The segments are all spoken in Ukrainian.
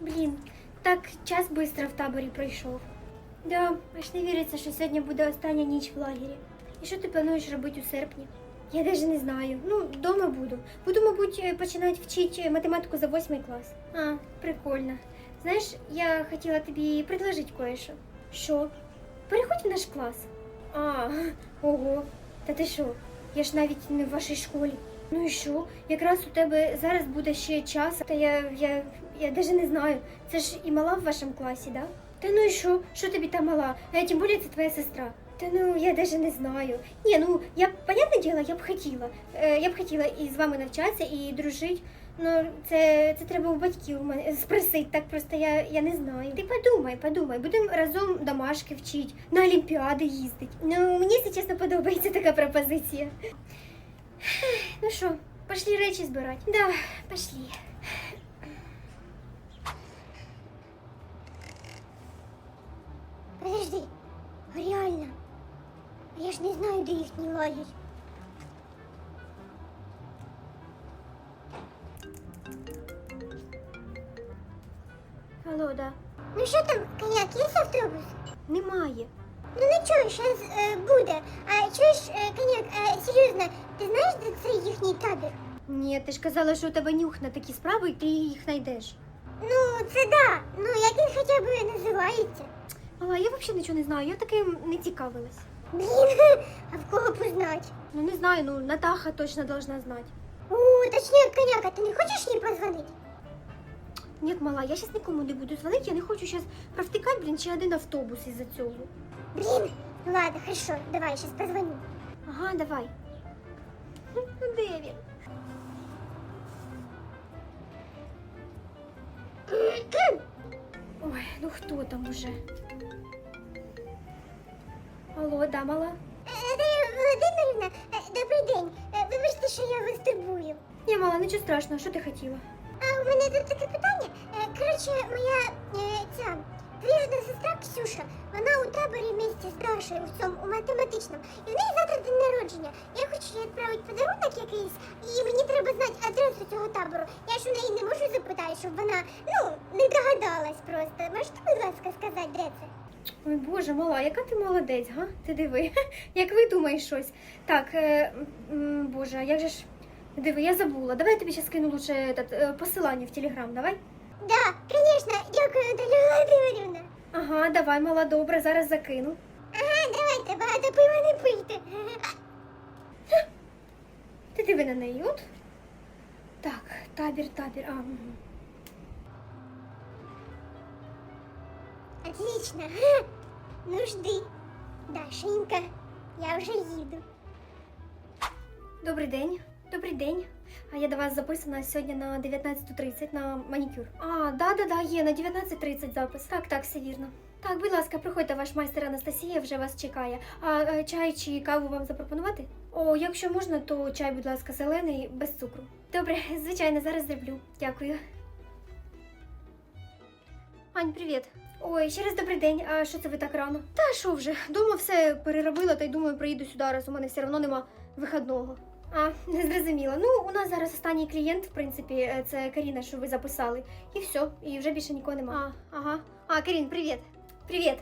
Блін, так час швидко в таборі пройшов. Да, аж не віриться, що сьогодні буде остання ніч в лагері. І що ти плануєш робити у серпні? Я навіть не знаю. Ну, вдома буду. Буду, мабуть, е, починати вчити математику за восьмий клас. А, прикольно. Знаєш, я хотіла тобі предложити кое-що. Що? Переходь в наш клас. А, ого. Та ти що? Я ж навіть не в вашій школі. Ну і що? Якраз у тебе зараз буде ще час, та я, я, я навіть не знаю. Це ж і мала в вашому класі, да? Та ну і що? Що тобі та мала? А тим більше це твоя сестра. Та ну я навіть не знаю. Ні, ну я понятне діло, я б хотіла. Е, я б хотіла і з вами навчатися, і дружити. Ну, це, це треба у батьків у мене спросити, так просто я, я не знаю. Ти подумай, подумай, будемо разом домашки вчити, на Олімпіади їздити. Ну, мені, якщо чесно, подобається така пропозиція. Ну що, пошли речі збирати? Да, пошли. Подожди, реально. Я ж не знаю, де їхній лагерь. Алло, да. Ну що там, коняк, є автобус? Немає. Ну нічого, зараз е, буде. А чуєш, е, коняк, е, серйозно, ти знаєш, де це їхній табір? Ні, ти ж казала, що у тебе нюх на такі справи, і ти їх знайдеш. Ну, це да. Ну, як він хоча б називається? Мала, я взагалі нічого не знаю, я таким не цікавилась. Блін, а в кого познать? Ну не знаю, ну Натаха точно должна знати. О, точніше, коняка, ти не хочеш їй позвонити? Ні, мала, я зараз нікому не буду дзвонити, я не хочу зараз провтикати, блін, ще один автобус із-за цього. Блін, ладно, хорошо, давай, зараз позвоню. Ага, давай. Де він? Ой, ну хто там уже? Алло, да, мала? Е, Володимирівна, е, добрий день. Е, Вибачте, що я вас турбую. Ні, мала, нічого страшного, що ти хотіла? У мене тут таке питання. Е, Коротше, моя е, ця двоюрідна сестра Ксюша, вона у таборі місті Дашею в цьому у математичному. І в неї завтра день народження. Я хочу їй відправити подарунок якийсь, і мені треба знати адресу цього табору. Я ж у неї не можу запитати, щоб вона ну не догадалась просто. Можете, будь ласка, сказати, де це? Ой, Боже, мала, яка ти молодець, га? Ти диви, як ви думаєш щось. Так, е, м, Боже, як же ж. Диви, я забула. Давай я тобі ще скину лучше этот, е, посилання в Телеграм, давай? Да, звісно, дякую, Наталя Володимирівна. Ага, давай, мала, добре, зараз закину. Ага, давайте, багато пива не пийте. Ти диви на неї, от. Так, табір, табір. А, угу. Отлично. Ну жди. Дашенька, я вже їду. Добрий день. Добрий день. А я до вас записана сьогодні на 19.30 на манікюр. А, да, да, да, є на 19.30 запис. Так, так, все вірно. Так, будь ласка, приходьте, ваш майстер Анастасія вже вас чекає. А е, чай чи каву вам запропонувати? О, якщо можна, то чай, будь ласка, зелений, без цукру. Добре, звичайно, зараз зроблю. Дякую. Ань, привіт. Ой, ще раз добрий день. А що це ви так рано? Та що вже? Дома все переробила, та й думаю, приїду сюди, раз у мене все одно нема вихідного. А, не зрозуміла. Ну, у нас зараз останній клієнт, в принципі, е, це Каріна, що ви записали. І все, і вже більше нікого нема. А, ага. А, Карін, привіт. Привіт.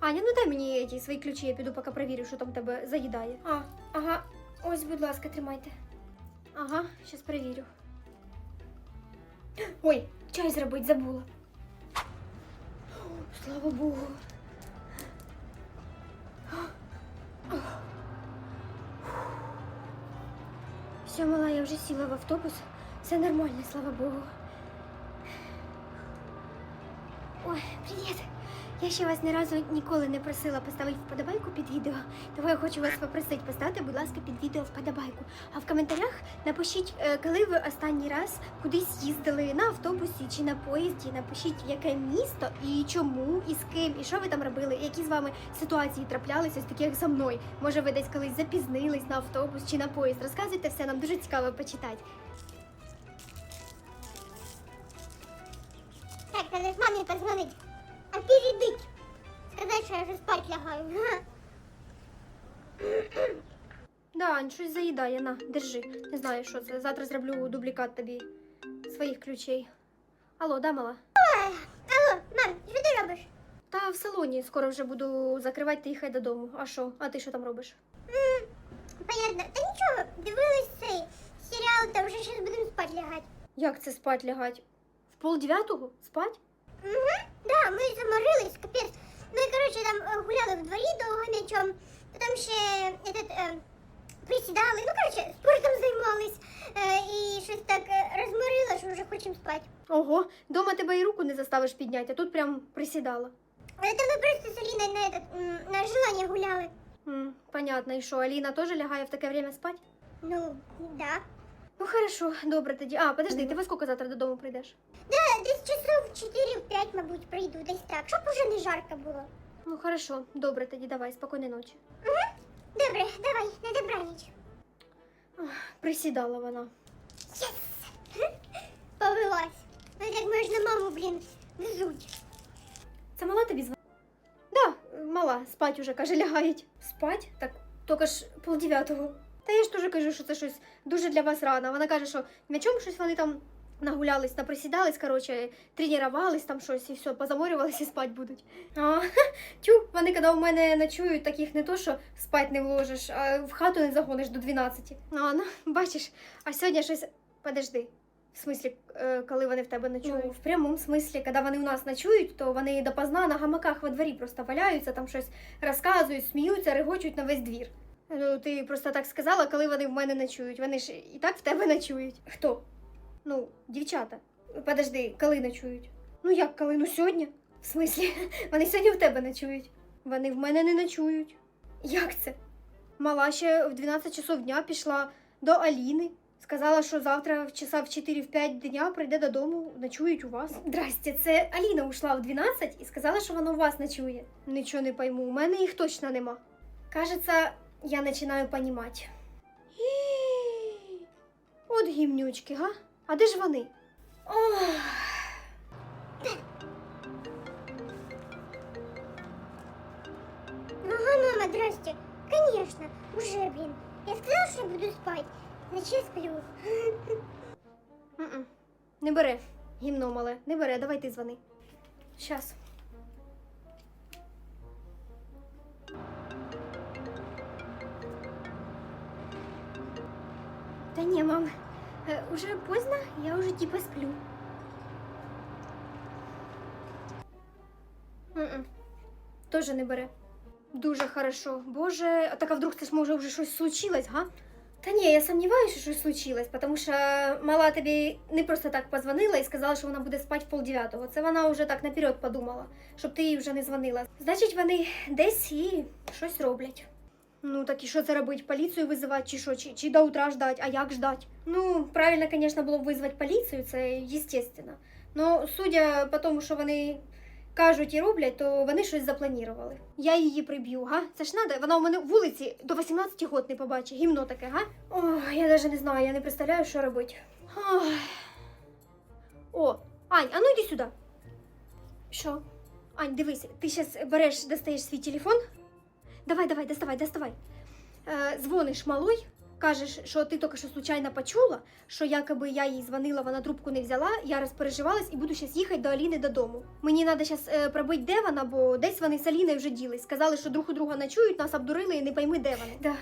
Аня, ну дай мені ті свої ключі, я піду поки перевірю, що там тебе заїдає. А, ага. Ось, будь ласка, тримайте. Ага, щас перевірю. Ой, чай зробить забула. Слава Богу. Все, мала, я вже сіла в автобус. Все нормально, слава Богу. Я ще вас ні разу ніколи не просила поставити вподобайку під відео. Тому я хочу вас попросити поставити, будь ласка, під відео вподобайку. А в коментарях напишіть, е, коли ви останній раз кудись їздили на автобусі чи на поїзді. Напишіть, яке місто і чому, і з ким, і що ви там робили, які з вами ситуації траплялися, ось такі як за мною. Може, ви десь колись запізнились на автобус чи на поїзд. Розказуйте все, нам дуже цікаво почитати. Так, треба ж мамі позвонити. Опередить. Сказати, що я вже спать лягаю. Га. Да, щось заїдає, на, держи. Не знаю, що це. Завтра зроблю дублікат тобі своїх ключей. Алло, да, мала? Алло, мам, що ти робиш? Та в салоні скоро вже буду закривати та їхати додому. А що? А ти що там робиш? М, Понятно. Та нічого, дивилась цей серіал, та вже зараз будемо спати лягати. Як це спать лягать? В пол дев'ятого? Спать? Угу, да, ми заморились, капець. Ми, коротше, там е, гуляли в дворі довго м'ячом, потім ще этот, е, присідали, ну, коротше, спортом займались. Е, і щось так е, розморило, що вже хочемо спати. Ого, дома тебе і руку не заставиш підняти, а тут прям присідала. Але там ми просто з Аліною на, этот, м, на желання гуляли. М, понятно, і що, Аліна теж лягає в таке время спать? Ну, да. Ну хорошо, добре тоді. А, подожди, ти во скільки завтра додому прийдеш? Да, десь часов 4-5, мабуть, прийду, десь так, щоб уже не жарко було. Ну хорошо, добре тоді, давай, спокійної ночі. Угу. Добре, давай, на добраніч. Присідала вона. Єс! Повелась. Ну так можна маму, блін, везуть. Це мала тобі звонила? Да, мала, спать уже, каже, лягають. Спать? Так, тільки ж полдев'ятого. Та я ж теж кажу, що це щось дуже для вас рано. Вона каже, що м'ячом щось вони там нагулялись, наприсідались, коротше, тренувались там щось і все, позаморювались і спать будуть. А, тю, вони коли у мене ночують, таких не то, що спать не вложиш, а в хату не загониш до 12. А, ну, бачиш, а сьогодні щось. Подожди. В смислі, е, коли вони в тебе ночують? Ну, в прямому смислі, коли вони у нас ночують, то вони допоздна на гамаках во дворі просто валяються, там щось розказують, сміються, регочуть на весь двір. Ну, ти просто так сказала, коли вони в мене ночують. Вони ж і так в тебе ночують. Хто? Ну, дівчата. Подожди, коли ночують? Ну як коли? Ну сьогодні? В смислі, вони сьогодні в тебе ночують. Вони в мене не ночують. Як це? Мала ще в 12 часов дня пішла до Аліни. Сказала, що завтра в часа в 4-5 дня прийде додому, ночують у вас. Здрасте, це Аліна ушла в 12 і сказала, що вона у вас ночує. Нічого не пойму, у мене їх точно нема. Кажется, я починаю понімати. От гімнючки, га? А де ж вони? Ох. Ага, мама, здрасте. Конечно, уже, блин. Я сказала, що буду спать. Значить, сплю. М-м. Не бере. Гімно мале, не бере, давай ти дзвони. Щас. Та ні, мам, е, уже поздно, я уже типа сплю. Тоже не бере. Дуже хорошо. Боже, а так а вдруг це ж може вже щось случилось, га? Та ні, я сумніваюся, що щось случилось, тому що мала тобі не просто так позвонила і сказала, що вона буде спати в полдев'ятого. Це вона вже так наперед подумала, щоб ти їй вже не дзвонила. Значить, вони десь і щось роблять. Ну так і що це робить? Поліцію визивати чи що? Чи, чи до утра ждать? А як ждать? Ну, правильно, звісно, було б визвати поліцію, це естественно. Но судя по тому, що вони кажуть і роблять, то вони щось запланували. Я її приб'ю, га? Це ж надо. Вона у мене вулиці до 18 год не побачить. Гімно таке, га? Ох, я навіть не знаю, я не представляю, що робити. Ох. О, Ань, а ну йди сюди. Що? Ань, дивись, ти зараз береш, достаєш свій телефон. Давай, давай, доставай, доставай. Е, дзвониш малой, кажеш, що ти тільки що случайно почула, що якоби я їй дзвонила, вона трубку не взяла, я розпереживалась і буду зараз їхати до Аліни додому. Мені треба зараз е, пробити, де вона, бо десь вони з Аліною вже ділись. Сказали, що друг у друга ночують, нас обдурили і не пойми, де вони. Да,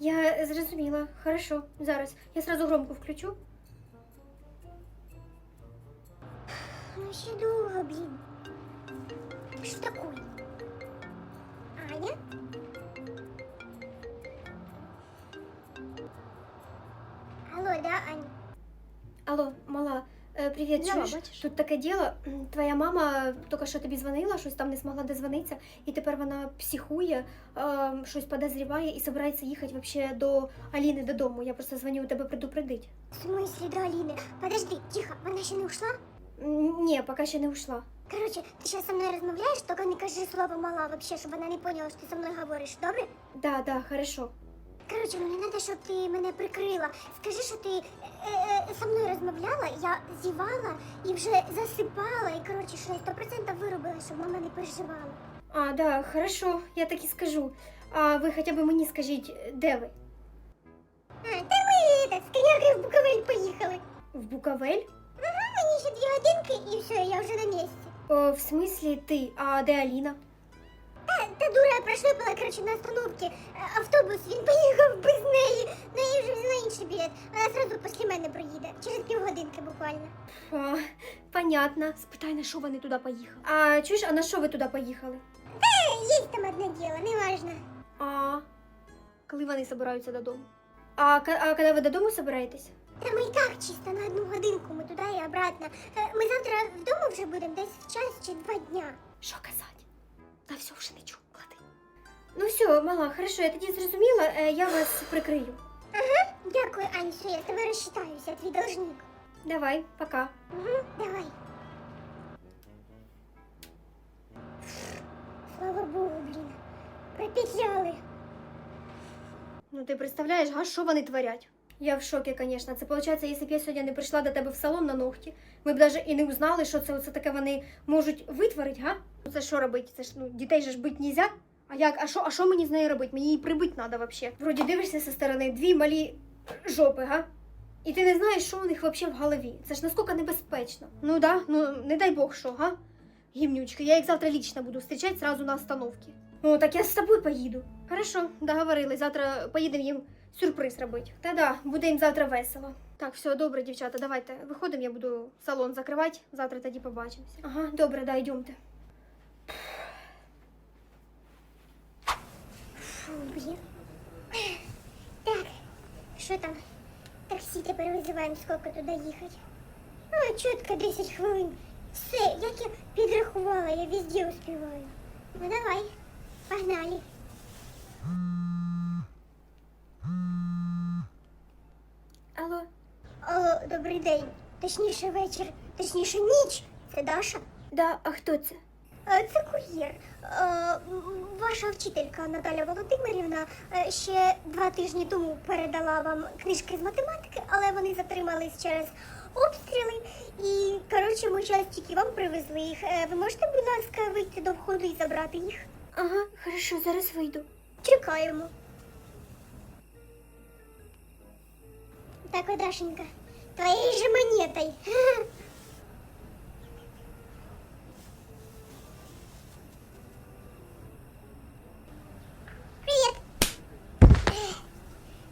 я зрозуміла. Хорошо, зараз. Я сразу громко включу. Ну ще довго, блін. Що такое? Аня? Алло, да, Ань? Алло, мала, е, привіт, чуєш? бачиш? Тут таке діло. Твоя мама тільки що тобі дзвонила, щось там не змогла дозвонитися, і тепер вона психує, е, щось подозріває і збирається їхати вообще до Аліни додому. Я просто дзвоню тебе предупредить. В смысле до Аліни? Подожди, тихо, вона ще не ушла? М, Ні, поки ще не ушла. Короче, ти зараз со мною розмовляєш, тільки не кажи слово мала вообще, щоб вона не поняла, що ти со мною говориш, добре? Да, да, хорошо. Короче, мені треба, щоб ти мене прикрила. Скажи, що ти е, е, со мною розмовляла, я зівала і вже засипала, і коротше, що я 100% виробила, щоб мама не переживала. А, да, хорошо, я так і скажу. А ви хоча б мені скажіть, де ви? коняки в Буковель поїхали. В Букавель? Ага, мені ще дві годинки і все, я вже на місці. О, в смислі ти, а де Аліна? Та, та дура прошлепала, коротше, на остановці. Е, Автобус, він поїхав без неї. Ну, я вже взяла інший білет. Вона зразу після мене проїде. Через півгодинки буквально. А, понятно. Спитай, на що вони туди поїхали. А чуєш, а на що ви туди поїхали? Е, Є там одне діло, неважно. А коли вони збираються додому? А, а коли ви додому збираєтесь? Та ми і так чисто на одну годинку, ми туди і обратно. Е, Ми завтра вдома вже будемо десь в час чи два дня. Що казати? Та все вже не чу, клади. Ну все, мала, хорошо, я тоді зрозуміла, е, я вас прикрию. Дякую, Ань, все, я з тобою розчитаюся, твій должник. Давай, пока. Угу, давай. Слава Богу, блін. Пропетляли. Ну ти представляєш, га, що вони творять? Я в шокі, звісно. Це виходить, якщо б я сьогодні не прийшла до тебе в салон на ногті, ми б навіть і не узнали, що це оце таке вони можуть витворити, га? Ну, Це що робити? Це ж ну дітей же ж бити нельзя. А як? А що, а що мені з нею робити? Мені її прибити треба взагалі. Вроді дивишся зі сторони дві малі жопи, га? І ти не знаєш, що у них взагалі в голові. Це ж наскільки небезпечно. Ну да, ну не дай Бог що, га? Гімнючка, я їх завтра лично буду зустрічати сразу на остановці. Ну, так я з тобою поїду. Хорошо, договорились. Завтра поїдемо їм сюрприз робити. Та да, буде їм завтра весело. Так, все, добре, дівчата, давайте виходимо, я буду салон закривати. Завтра тоді побачимося. Ага, добре, да, йдемте. Так, що там? Таксі тепер визиваємо, скільки туди їхати. А, чітко 10 хвилин. Все, як я підрахувала, я везде успіваю. Ну давай, погнали. Добрий день. Точніше вечір, точніше ніч. Це Даша? да, а хто це? Е, Це кур'єр. Е, Ваша вчителька Наталя Володимирівна е, ще два тижні тому передала вам книжки з математики, але вони затримались через обстріли. І коротше, ми зараз тільки вам привезли їх. Ви можете, будь ласка, вийти до входу і забрати їх? Ага, хорошо, зараз вийду. Чекаємо. Так, Дашенька, твоєю же монетой. Привіт.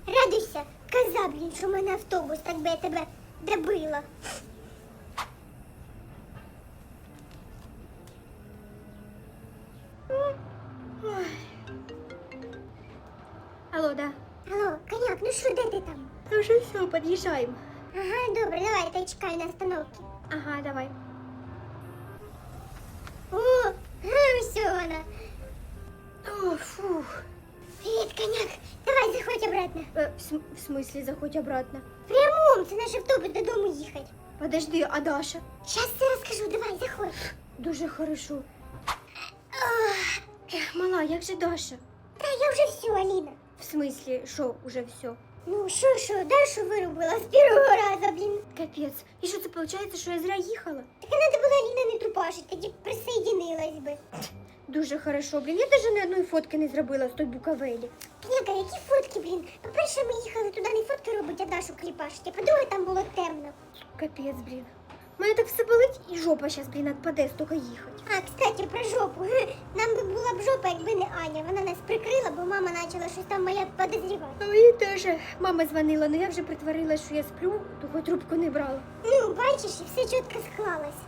Радуйся, каза, блін, що в мене автобус, так би я тебе добила. Алло, да. Алло, коняк, ну що, де ти там? Ну вже все, під'їжджаємо. Ага, добре, давай, я чекаю на остановці. Ага, давай. О, га, все вона. О, фух. Привіт, коняк. Давай, заходь обратно. Е, в, см- в смислі, заходь обратно. Прямом, це наш автобус додому їхати. Подожди, а Даша? Щас все розкажу, давай, заходь. Дуже хорошо. Ох, Ех, мала, як же Даша? та я вже все, Аліна. В смислі, що, уже все? Ну, що, що, Дашу виробила з першого разу, блін. Капець. І що це виходить, що я зря їхала? Так треба було Ліна не трупашить, тоді б присоединилась би. Дуже хорошо, блін. Я навіть ні одної фотки не зробила з той букавелі. Княга, які фотки, блін? По-перше, ми їхали туди не фотки робити, а Дашу кліпашити. А по-друге, там було темно. Капець, блін. Мене так все болить і жопа зараз, блін, отпаде, стільки їхати. А, кстати, про жопу. Нам би була б жопа, якби не Аня. Вона нас прикрила, бо мама почала щось там моя подозрівати. Мені теж мама дзвонила, але я вже притворила, що я сплю, того трубку не брала. Ну, бачиш, і все чітко склалось.